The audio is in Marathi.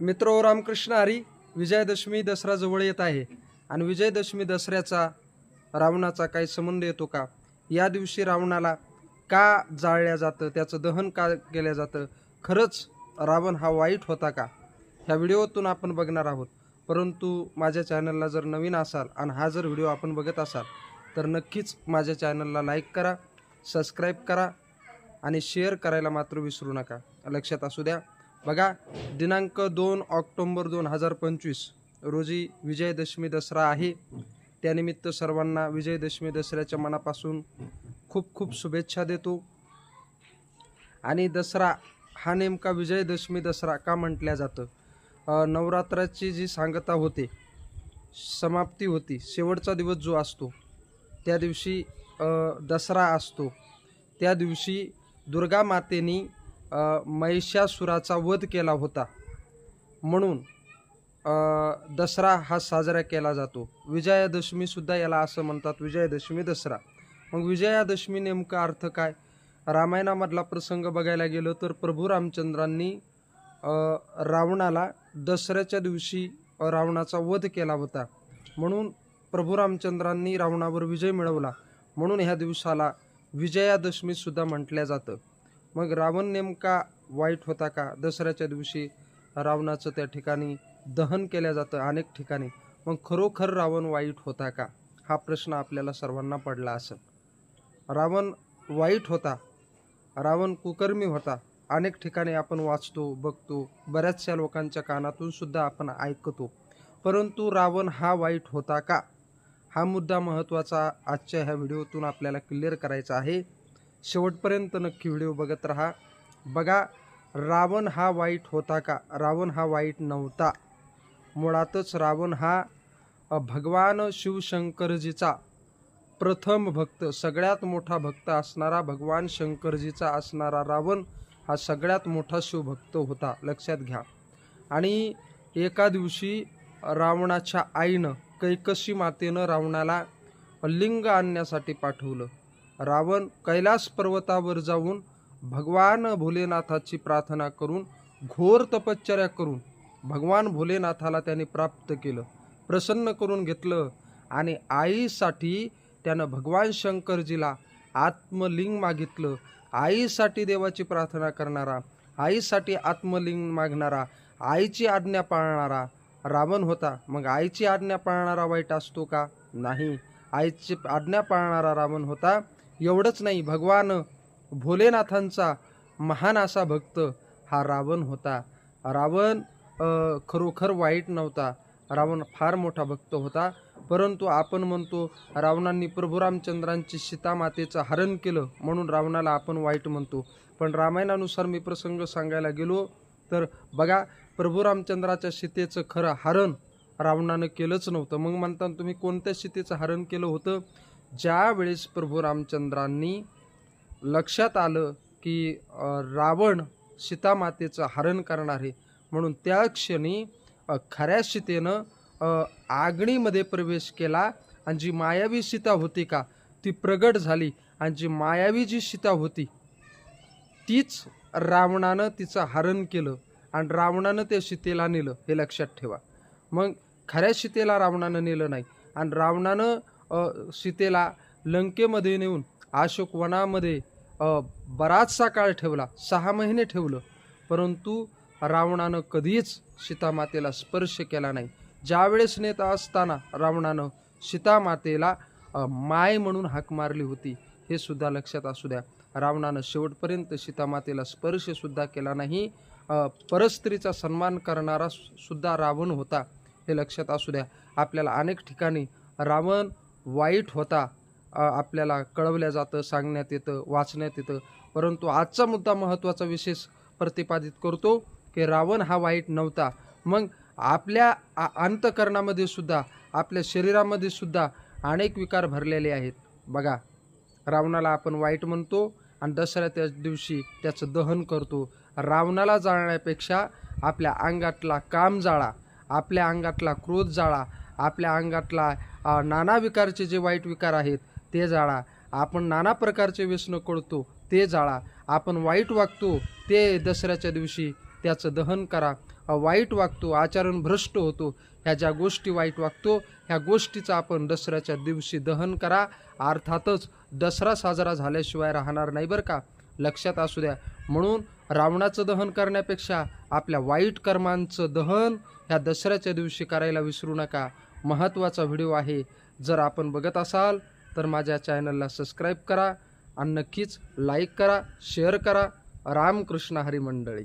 मित्र रामकृष्ण हरी विजयादशमी दसरा जवळ येत आहे. आणि विजयदशमी दसऱ्याचा रावणाचा काही संबंध येतो का? या दिवशी रावणाला का जाळल्या जातं? त्याचं दहन का केलं जातं? खरंच रावण हा वाईट होता का? ह्या व्हिडिओतून आपण बघणार आहोत. परंतु माझ्या चॅनलला जर नवीन असाल आणि हा जर व्हिडिओ आपण बघत असाल तर नक्कीच माझ्या चॅनलला लाईक करा सबस्क्राईब करा आणि शेअर करायला मात्र विसरू नका. लक्षात असू द्या. बघा दिनांक दोन ऑक्टोंबर दोन हजार पंचवीस रोजी विजयदशमी दसरा आहे. त्यानिमित्त सर्वांना विजयदशमी दसऱ्याच्या मनापासून खूप खूप शुभेच्छा देतो. आणि दसरा हा नेमका विजयदशमी दसरा का म्हटल्या जातं? नवरात्राची जी सांगता होते समाप्ती होती शेवटचा दिवस जो असतो त्या दिवशी दसरा असतो. त्या दिवशी दुर्गा मातेनी महिषासुराचा वध केला होता. म्हणून दसरा हा साजरा केला जातो. विजयादशमीसुद्धा याला असं म्हणतात विजयादशमी दसरा. मग विजयादशमी नेमका अर्थ काय? रामायणामधला प्रसंग बघायला गेलो तर प्रभू रामचंद्रांनी रावणाला दसऱ्याच्या दिवशी रावणाचा वध केला होता. म्हणून प्रभू रामचंद्रांनी रावणावर विजय मिळवला. म्हणून ह्या दिवसाला विजयादशमीसुद्धा म्हटलं म्हटल्या जातं. मग रावण नेमका वाईट होता का? दसऱ्याच्या दिवशी रावणाचं त्या ठिकाणी दहन केलं जातं अनेक ठिकाणी. मग खरोखर रावण वाईट होता का? हा प्रश्न आपल्याला सर्वांना पडला असेल. रावण वाईट होता. रावण कुकर्मी होता. अनेक ठिकाणी आपण वाचतो बघतो बऱ्याचशा लोकांच्या कानातून सुद्धा आपण ऐकतो. परंतु रावण हा वाईट होता का? हा मुद्दा महत्त्वाचा आजच्या ह्या व्हिडिओतून आपल्याला क्लिअर करायचा आहे. शेवटपर्यंत नक्की व्हिडिओ बघत राहा. बघा रावण हा वाईट होता का? रावण हा वाईट नव्हता. मुळातच रावण हा भगवान शिवशंकरजीचा प्रथम भक्त सगळ्यात मोठा भक्त असणारा भगवान शंकरजीचा असणारा रावण हा सगळ्यात मोठा शिवभक्त होता. लक्षात घ्या. आणि एका दिवशी रावणाच्या आईनं कैकशी मातेनं रावणाला लिंग आणण्यासाठी पाठवलं. रावण कैलास पर्वतावर जाऊन भगवान भोलेनाथाची प्रार्थना करून घोर तपश्चर्या करून भगवान भोलेनाथाला त्याने प्राप्त केलं प्रसन्न करून घेतलं आणि आईसाठी त्यानं भगवान शंकरजीला आत्मलिंग मागितलं. आईसाठी देवाची प्रार्थना करणारा आईसाठी आत्मलिंग मागणारा आईची आज्ञा पाळणारा रावण होता. मग आईची आज्ञा पाळणारा वाईट असतो का? नाही. आईची आज्ञा पाळणारा रावण होता. एवढंच नाही भगवान भोलेनाथांचा महान असा भक्त हा रावण होता. रावण खरोखर वाईट नव्हता. रावण फार मोठा भक्त होता. परंतु आपण म्हणतो रावणांनी प्रभू रामचंद्रांची सीतामातेचं हरण केलं म्हणून रावणाला आपण वाईट म्हणतो. पण रामायणानुसार मी प्रसंग सांगायला गेलो तर बघा प्रभू रामचंद्राच्या सीतेचं खरं हरण रावणानं केलंच नव्हतं. मग म्हणता तुम्ही कोणत्या सीतेचं हरण केलं होतं? ज्यावेळेस प्रभू रामचंद्रांनी लक्षात आलं की रावण सीतामातेचं हरण करणार आहे म्हणून त्या क्षणी खऱ्या सीतेनं आगणीमध्ये प्रवेश केला. आणि जी मायावी सीता होती का ती प्रगट झाली. आणि जी मायावी जी सीता होती तीच रावणानं तिचं हरण केलं आणि रावणानं त्या सीतेला नेलं. हे लक्षात ठेवा. मग खऱ्या सीतेला रावणानं नेलं नाही. आणि रावणानं सीतेला लंकेमध्ये नेऊन अशोक वनामध्ये बराचसा काळ ठेवला सहा महिने ठेवलं. परंतु रावणानं कधीच सीतामातेला स्पर्श केला नाही. ज्यावेळेस नेता असताना रावणानं सीतामातेला माय म्हणून हाक मारली होती हे सुद्धा लक्षात असू द्या. रावणानं शेवटपर्यंत सीतामातेला स्पर्शसुद्धा केला नाही. परस्त्रीचा सन्मान करणारा सुद्धा रावण होता हे लक्षात असू द्या. आपल्याला अनेक ठिकाणी रावण वाईट होता आपल्याला कळवल्या जातं सांगण्यात येतं वाचण्यात येतं. परंतु आजचा मुद्दा महत्त्वाचा विशेष प्रतिपादित करतो की रावण हा वाईट नव्हता. मग आपल्या आ- अंतकरणामध्ये सुद्धा आपल्या शरीरामध्ये सुद्धा अनेक विकार भरलेले आहेत. बघा रावणाला आपण वाईट म्हणतो आणि दसऱ्या त्या दिवशी त्याचं दहन करतो. रावणाला जाळण्यापेक्षा आपल्या अंगातला काम जाळा आपल्या अंगातला क्रोध जाळा आपल्या अंगातला नाना विकारचे जे वाईट विकार आहेत ते जाळा. आपण नाना प्रकारचे व्यसन करतो ते जाळा. आपण वाईट वागतो ते दसऱ्याच्या दिवशी त्याचं दहन करा. वाईट वागतो आचरण भ्रष्ट होतो. ह्या ज्या गोष्टी वाईट वागतो ह्या गोष्टीचं आपण दसऱ्याच्या दिवशी दहन करा. अर्थातच दसरा साजरा झाल्याशिवाय राहणार नाही बरं का? लक्षात असू द्या. म्हणून रावणाचं दहन करण्यापेक्षा आपल्या वाईट कर्मांचं दहन ह्या दसऱ्याच्या दिवशी करायला विसरू नका. महत्त्वाचा व्हिडिओ आहे. जर आपण बघत असाल तर माझ्या चॅनलला सबस्क्राईब करा आणि नक्कीच लाईक करा शेअर करा. रामकृष्ण हरी मंडळी.